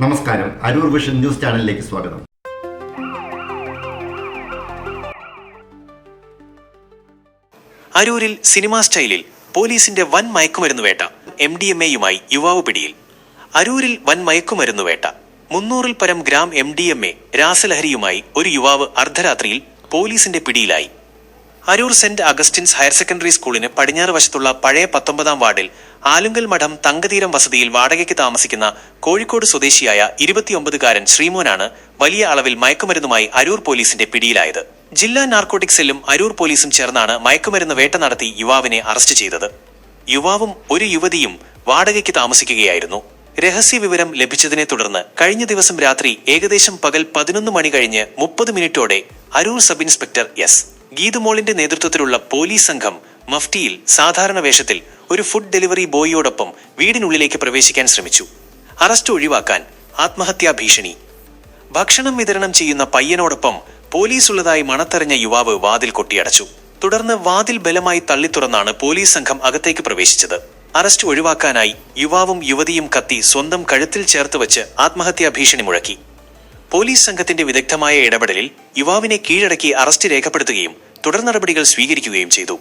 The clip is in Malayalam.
നമസ്കാരം. അരൂർ വിഷൻ ന്യൂസ് ചാനലിലേക്ക് സ്വാഗതം. അരൂരിൽ സിനിമാ സ്റ്റൈലിൽ പോലീസിന്റെ വൻ മയക്കുമരുന്ന് വേട്ട എം ഡി എം എയുമായി യുവാവ് പിടിയിൽ. അരൂരിൽ വൻ മയക്കുമരുന്ന് വേട്ട മുന്നൂറിൽ പരം gram M D M A രാസലഹരിയുമായി ഒരു യുവാവ് അർദ്ധരാത്രിയിൽ പോലീസിന്റെ പിടിയിലായി. Aroor saint Augustine's higher secondary സ്കൂളിന് പടിഞ്ഞാറ് വശത്തുള്ള പഴയ പത്തൊമ്പതാം വാർഡിൽ ആലുങ്കൽ മഠം തങ്കതീരം വസതിയിൽ വാടകയ്ക്ക് താമസിക്കുന്ന കോഴിക്കോട് സ്വദേശിയായ ഇരുപത്തിയൊമ്പതുകാരൻ ശ്രീമോനാണ് വലിയ അളവിൽ മയക്കുമരുന്നുമായി അരൂർ പോലീസിന്റെ പിടിയിലായത്. ജില്ലാ നാർക്കോട്ടിക് സെല്ലും അരൂർ പോലീസും ചേർന്നാണ് മയക്കുമരുന്ന് വേട്ട നടത്തി യുവാവിനെ അറസ്റ്റ് ചെയ്തത്. യുവാവും ഒരു യുവതിയും വാടകയ്ക്ക് താമസിക്കുകയായിരുന്നു. രഹസ്യ വിവരം ലഭിച്ചതിനെ തുടർന്ന് കഴിഞ്ഞ ദിവസം രാത്രി ഏകദേശം പകൽ പതിനൊന്ന് മണി കഴിഞ്ഞ് മുപ്പത് മിനിറ്റോടെ അരൂർ സബ് ഇൻസ്പെക്ടർ എസ്. ഗീതുമോളിന്റെ നേതൃത്വത്തിലുള്ള പോലീസ് സംഘം മഫ്റ്റിയിൽ സാധാരണ വേഷത്തിൽ ഒരു ഫുഡ് ഡെലിവറി ബോയിയോടൊപ്പം വീടിനുള്ളിലേക്ക് പ്രവേശിക്കാൻ ശ്രമിച്ചു. അറസ്റ്റ് ഒഴിവാക്കാൻ ആത്മഹത്യാ ഭീഷണി. ഭക്ഷണം വിതരണം ചെയ്യുന്ന പയ്യനോടൊപ്പം പോലീസ് ഉള്ളതായി മണത്തറിഞ്ഞ യുവാവ് വാതിൽ കൊട്ടിയടച്ചു. തുടർന്ന് വാതിൽ ബലമായി തള്ളിത്തുറന്നാണ് പോലീസ് സംഘം അകത്തേക്ക് പ്രവേശിച്ചത്. അറസ്റ്റ് ഒഴിവാക്കാനായി യുവാവും യുവതിയും കത്തി സ്വന്തം കഴുത്തിൽ ചേർത്ത് വെച്ച് ആത്മഹത്യാ ഭീഷണി മുഴക്കി. പോലീസ് സംഘത്തിന്റെ വിദഗ്ധമായ ഇടപെടലിൽ യുവാവിനെ കീഴടക്കി അറസ്റ്റ് രേഖപ്പെടുത്തുകയും തുടർ നടപടികൾ സ്വീകരിക്കുകയും ചെയ്തു.